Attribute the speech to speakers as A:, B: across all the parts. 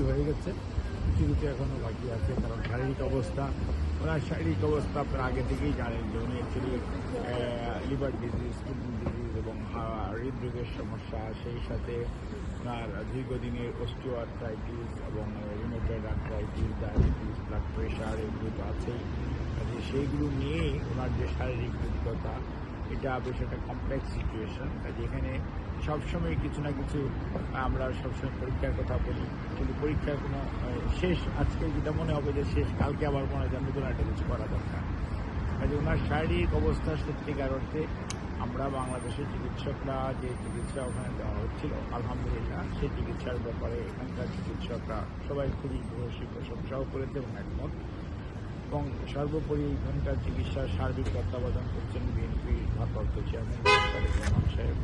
A: কিছুই হয়ে গেছে। কিছু কিছু এখনও বাকি আছে, কারণ শারীরিক অবস্থা ওনার শারীরিক অবস্থা আপনারা আগে থেকেই জানেন যে উনি actually liver disease kidney disease এবং হৃদরোগের সমস্যা, সেই সাথে ওনার দীর্ঘদিনের অস্টিওআর্থ্রাইটিস এবং rheumatoid arthritis diabetes blood pressure এগুলো তো আছেই। সেইগুলো নিয়েই ওনার যে শারীরিক দুর্বলতা এটা বেশ একটা কমপ্লেক্স সিচুয়েশন কাজে এখানে সবসময় কিছু না কিছু আমরা সবসময় পরীক্ষার কথা বলি। কিন্তু পরীক্ষার কোনো শেষ, আজকে যেটা মনে হবে যে শেষ, কালকে আবার মনে হয় নতুন একটা কিছু করা দরকার। কাজে ওনার শারীরিক অবস্থা সত্যিকার অর্থে আমরা বাংলাদেশের চিকিৎসকরা যে চিকিৎসা ওখানে দেওয়া হচ্ছিল, আলহামদুলিল্লাহ সেই চিকিৎসার ব্যাপারে এখানকার চিকিৎসকরা সবাই খুবই ভূয়সী প্রশংসাও করেছে এবং একমত। এবং সর্বোপরি এখানকার চিকিৎসার সার্বিক তত্ত্বাবধান করছেন বিএনপির ভারপ্রাপ্ত চেয়ারম্যান সাহেব।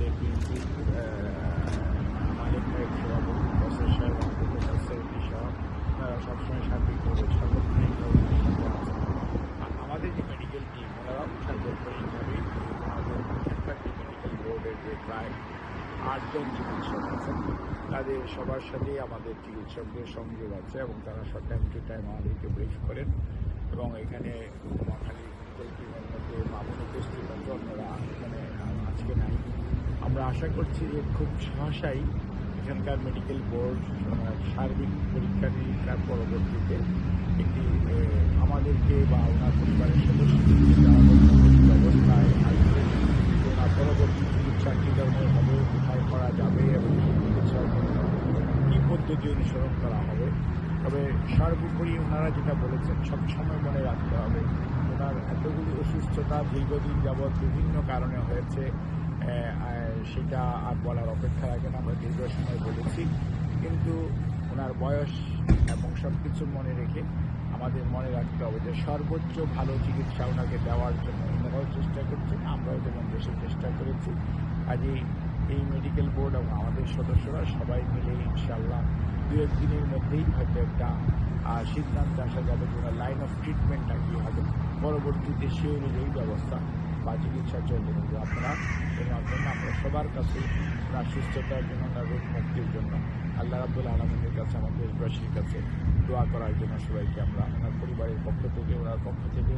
A: আমাদের বিএনপির মালিক সেক্রেটারি সহ আমাদের যে মেডিকেল টিম ওনারাও সার্বক্ষণিকভাবে আমাদের যে মেডিকেল বোর্ডের তাদের সবার সাথেই আমাদের চিকিৎসকদের সংযোগ আছে এবং তারা সব টাইম টু টাইম আমাদেরকে ব্রিফ করেন। এবং এখানে নোয়াখালী মধ্যে মামুন উপস্থিত আছে অন্যরা এখানে আজকে নাই আমরা আশা করছি যে খুব সহসাই এখানকার মেডিকেল বোর্ড সার্বিক পরীক্ষা নিরীক্ষার পরবর্তীতে একটি আমাদেরকে বা ওনার পরিবারের সদস্যদের যারা বর্তমান ব্যবস্থায় আসবে, ওনার পরবর্তী চিকিৎসা কী ধরনের হবে, কোথায় করা যাবে এবং চিকিৎসার জন্য কী পদ্ধতি অনুসরণ করা হবে। তবে সর্বোপরি ওনারা যেটা বলেছেন সবসময় মনে রাখতে হবে, ওনার এতগুলি অসুস্থতা দীর্ঘদিন যাবৎ বিভিন্ন কারণে হয়েছে। সেটা আর বলার অপেক্ষা রাখে না, আমরা দীর্ঘ সময় বলেছি। কিন্তু ওনার বয়স এবং সব কিছু মনে রেখে আমাদের মনে রাখতে হবে যে সর্বোচ্চ ভালো চিকিৎসা ওনাকে দেওয়ার জন্য ওনারাও চেষ্টা করছেন, আমরাও যেমন দেশে চেষ্টা করেছি। কাজেই এই মেডিকেল বোর্ড এবং আমাদের সদস্যরা সবাই মিলে ইনশাল্লাহ দু একদিনের মধ্যেই হয়তো একটা সিদ্ধান্ত আসা যাবে যে লাইন অফ ট্রিটমেন্টটা কী হবে। পরবর্তীতে সে অনুযায়ী ব্যবস্থা বা চিকিৎসা চলবে কিন্তু আপনারা এর মাধ্যমে আমরা সবার কাছে ওনার সুস্থতার জন্য ওনার রোগ মুক্তির জন্য আল্লাহ আব্দুল আলমিনের কাছে আমাদের দেশবাসীর কাছে দোয়া করার জন্য সবাইকে আমরা ওনার পরিবারের পক্ষ থেকে, ওনার পক্ষ থেকে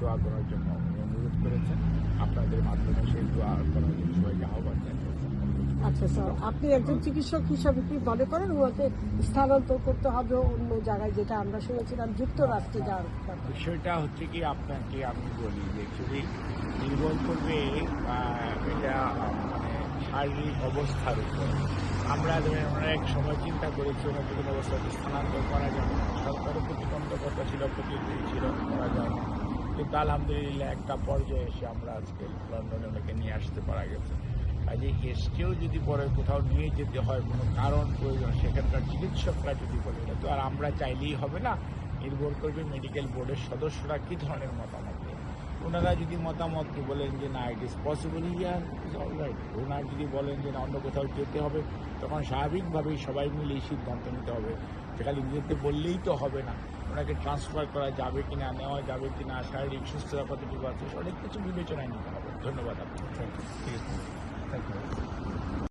A: দোয়া করার জন্য অনুরোধ করেছেন। আপনাদের মাধ্যমে সেই দোয়া করার জন্য সবাইকে আহ্বান জানিয়েছেন
B: আচ্ছা স্যার আপনি একজন চিকিৎসক হিসাবে কি মনে করেন ওনাকে স্থানান্তর করতে হবে অন্য জায়গায় যেটা আমরা শুনেছিলাম যুক্তরাষ্ট্রে যাওয়ার
A: বিষয়টা হচ্ছে কি আপনাকে আমি বলি যে অ্যাকচুয়ালি নির্ভর করবে এটা মানে শারীরিক অবস্থার উপর। আমরা ধরেন আমরা এক সময় চিন্তা করেছি ওনাকে কোনো অবস্থাতে স্থানান্তর করা যাবে না। সরকারও প্রতিবন্ধকতা ছিল প্রতিনিধি ছিল করা যায় কিন্তু আলহামদুলিল্লাহ একটা পর্যায়ে এসে আমরা আজকে লন্ডনে ওনাকে নিয়ে আসতে পারা গেছে। কাজে এসকেও যদি পরে কোথাও নিয়ে যেতে হয়, কোনো কারণ প্রয়োজন, সেখানকার চিকিৎসকরা যদি বলে এটা তো আর আমরা চাইলেই হবে না। নির্ভর করবে মেডিকেল বোর্ডের সদস্যরা কী ধরনের মতামত ওনারা যদি মতামত বলেন যে, না it is possible year is all right ওনার যদি বলেন যে, না, অন্য কোথাও যেতে হবে, তখন স্বাভাবিকভাবেই সবাই মিলে এই সিদ্ধান্ত নিতে হবে। যে খালি বললেই তো হবে না। ওনাকে ট্রান্সফার করা যাবে কি না নেওয়া যাবে কি না শারীরিক সুস্থতা কতটুকু আছে, অনেক কিছু বিবেচনায় নিতে হবে। ধন্যবাদ ইউ ঠিক আছে Thank you.